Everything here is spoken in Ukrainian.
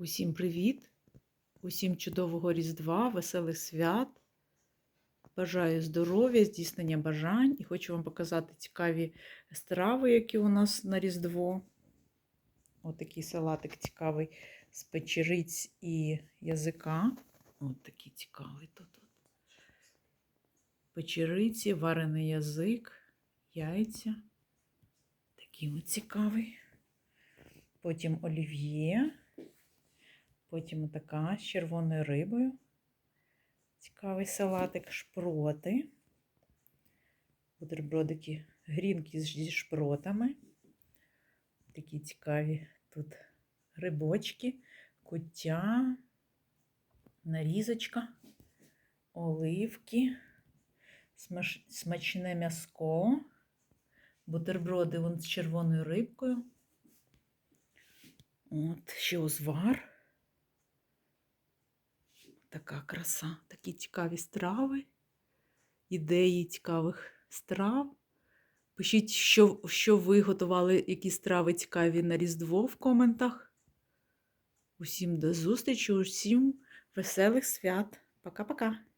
Усім привіт! Усім чудового Різдва, веселих свят. Бажаю здоров'я, здійснення бажань і хочу вам показати цікаві страви, які у нас на Різдво. Ось такий салатик цікавий з печериць і язика. Такий цікавий тут. Печериці, варений язик, яйця. Такий цікавий. Потім олів'є. Потім така з червоною рибою. Цікавий салатик, шпроти. Бутербродики, грінки зі шпротами. Такі цікаві тут грибочки, куття, нарізочка, оливки, смачне м'яско, бутерброди вон з червоною рибкою. От, ще узвар. Така краса, такі цікаві страви, ідеї цікавих страв. Пишіть, що, що ви готували, які страви цікаві на Різдво в коментах. Усім до зустрічі, усім веселих свят. Пока-пока.